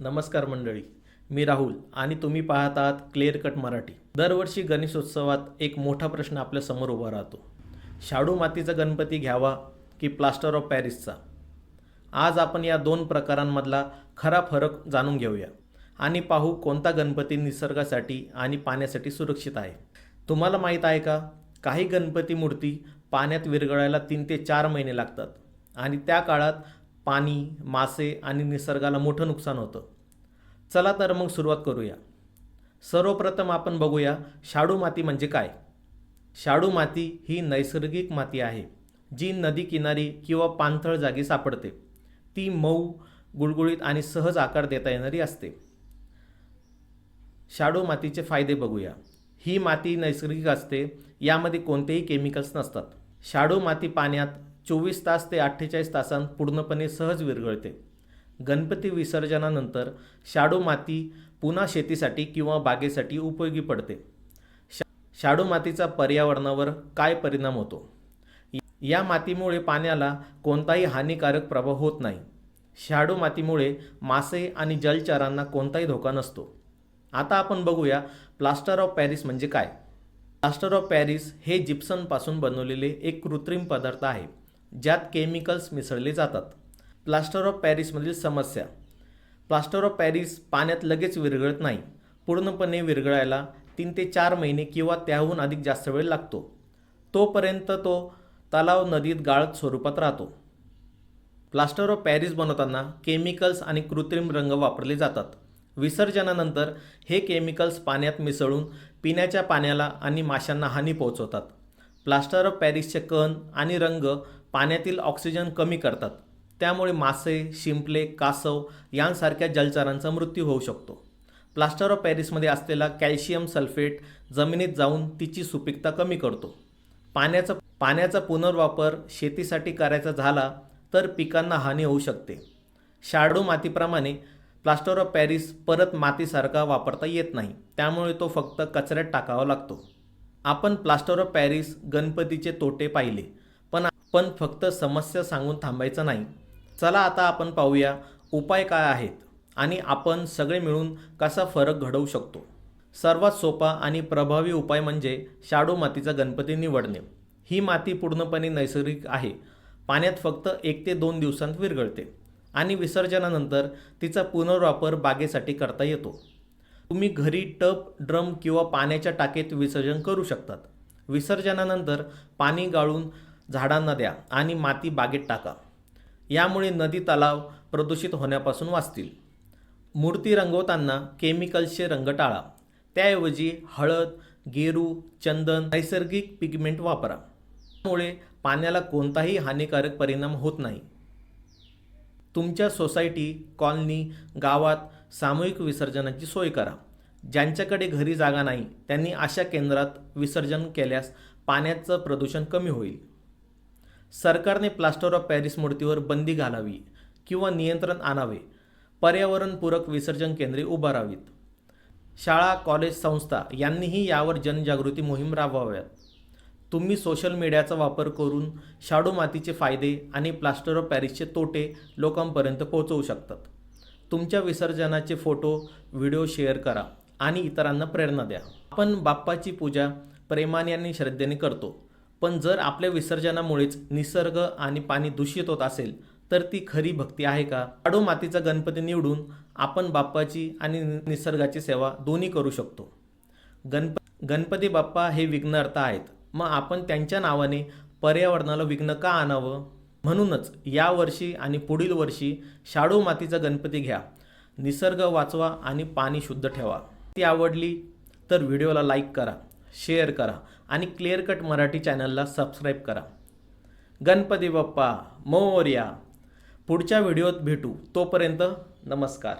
नमस्कार मंडळी मी राहुल आणि तुम्ही पाहत आहात क्लिअर कट मराठी. दरवर्षी गणेशोत्सवात एक मोठा प्रश्न आपल्यासमोर उभा राहतो. शाडू मातीचा गणपती घ्यावा की प्लास्टर ऑफ पॅरिसचा आज आपण या दोन प्रकारांमधला खरा फरक जाणून घेऊया. आणि पाहू कोणता गणपती निसर्गासाठी आणि पाण्यासाठी सुरक्षित आहे. तुम्हाला माहीत आहे का? काही गणपती मूर्ती पाण्यात विरघळायला तीन ते चार महिने लागतात. आणि त्या काळात पाणी मासे आणि निसर्गाला मोठं नुकसान होतं. चला तर मग सुरुवात करूया. सर्वप्रथम आपण बघूया शाडू माती म्हणजे काय? शाडू माती ही नैसर्गिक माती आहे जी नदी किनारी किंवा पाणथळ जागी सापडते. ती मऊ गुळगुळीत आणि सहज आकार देता येणारी असते. शाडू मातीचे फायदे बघूया. ही माती नैसर्गिक असते यामध्ये कोणतेही केमिकल्स नसतात. शाडू माती पाण्यात चोवीस तास ते अठ्ठेचाळीस तासांत पूर्णपणे सहज विरघळते. गणपती विसर्जनानंतर शाडू माती पुन्हा शेतीसाठी किंवा बागेसाठी उपयोगी पडते. शा शाडू मातीचा पर्यावरणावर काय परिणाम होतो? या मातीमुळे पाण्याला कोणताही हानिकारक प्रभाव होत नाही. शाडू मातीमुळे मासे आणि जलचरांना कोणताही धोका नसतो. आता आपण बघूया प्लास्टर ऑफ पॅरिस म्हणजे काय? प्लास्टर ऑफ पॅरिस हे जिप्सनपासून बनवलेले एक कृत्रिम पदार्थ आहे. ज्यात केमिकल्स मिसळले जातात. प्लास्टर ऑफ पॅरिसमधील समस्या. प्लास्टर ऑफ पॅरिस पाण्यात लगेच विरघळत नाही. पूर्णपणे विरघळायला तीन ते चार महिने किंवा त्याहून अधिक जास्त वेळ लागतो. तोपर्यंत तो तलाव नदीत गाळत स्वरूपात राहतो. प्लास्टर ऑफ पॅरिस बनवताना केमिकल्स आणि कृत्रिम रंग वापरले जातात. विसर्जनानंतर हे केमिकल्स पाण्यात मिसळून पिण्याच्या पाण्याला आणि माशांना हानी पोहोचवतात. प्लास्टर ऑफ पॅरिसचे कण आणि रंग पाण्यातील ऑक्सिजन कमी करतात. त्यामुळे मासे शिंपले कासव यांसारख्या जलचरांचा मृत्यू होऊ शकतो. प्लास्टर ऑफ पॅरिसमध्ये असलेला कॅल्शियम सल्फेट जमिनीत जाऊन तिची सुपीकता कमी करतो. पाण्याचा पाण्याचा पुनर्वापर शेतीसाठी करायचा झाला तर पिकांना हानी होऊ शकते. शाडू मातीप्रमाणे प्लास्टर ऑफ पॅरिस परत मातीसारखा वापरता येत नाही. त्यामुळे तो फक्त कचऱ्यात टाकावा लागतो. आपण प्लास्टर ऑफ पॅरिस गणपतीचे तोटे पाहिले पण पण फक्त समस्या सांगून थांबायचं नाही. चला आता आपण पाहूया उपाय काय आहेत आणि आपण सगळे मिळून कसा फरक घडवू शकतो. सर्वात सोपा आणि प्रभावी उपाय म्हणजे शाडू मातीचा गणपती निवडणे. ही माती पूर्णपणे नैसर्गिक आहे. पाण्यात फक्त एक ते दोन दिवसांत विरघळते आणि विसर्जनानंतर तिचा पुनर्वापर बागेसाठी करता येतो. तुम्ही घरी टब ड्रम किंवा पाण्याच्या टाकीत विसर्जन करू शकतात. विसर्जनानंतर पाणी गाळून झाडांना द्या आणि माती बागेत टाका. यामुळे नदी तलाव प्रदूषित होण्यापासून वाचतील. मूर्ती रंगवताना केमिकल्सचे रंग टाळा. त्याऐवजी हळद गेरू चंदन नैसर्गिक पिगमेंट वापरा. त्यामुळे पाण्याला कोणताही हानिकारक परिणाम होत नाही. तुमच्या सोसायटी कॉलनी गावात सामूहिक विसर्जनाची सोय करा. ज्यांच्याकडे घरी जागा नाही त्यांनी अशा केंद्रात विसर्जन केल्यास पाण्याचं प्रदूषण कमी होईल. सरकारने प्लास्टर ऑफ पॅरिस मूर्तीवर बंदी घालावी किंवा नियंत्रण आणावे पर्यावरणपूरक विसर्जन केंद्रे उभारावीत. शाळा कॉलेज संस्था यांनीही यावर जनजागृती मोहीम राबवाव्यात. तुम्ही सोशल मीडियाचा वापर करून शाडू मातीचे फायदे आणि प्लास्टर ऑफ पॅरिसचे तोटे लोकांपर्यंत पोहोचवू शकतात. तुमच्या विसर्जनाचे फोटो व्हिडिओ शेअर करा आणि इतरांना प्रेरणा द्या. आपण बाप्पाची पूजा प्रेमाने आणि श्रद्धेने करतो. पण जर आपल्या विसर्जनामुळेच निसर्ग आणि पाणी दूषित होत असेल तर ती खरी भक्ती आहे का? शाडू मातीचा गणपती निवडून आपण बाप्पाची आणि निसर्गाची सेवा दोन्ही करू शकतो. गणप गणपती बाप्पा हे विघ्नर्ता आहेत. मग आपण त्यांच्या नावाने पर्यावरणाला विघ्न का आणावं? म्हणूनच या वर्षी आणि पुढील वर्षी शाडू मातीचा गणपती घ्या. निसर्ग वाचवा आणि पाणी शुद्ध ठेवा. ती आवडली तर व्हिडिओला लाईक करा शेअर करा आणि क्लिअर कट मराठी चॅनलला सबस्क्राईब करा. गणपती बाप्पा मोर्या. पुढच्या व्हिडिओत भेटू. तोपर्यंत नमस्कार.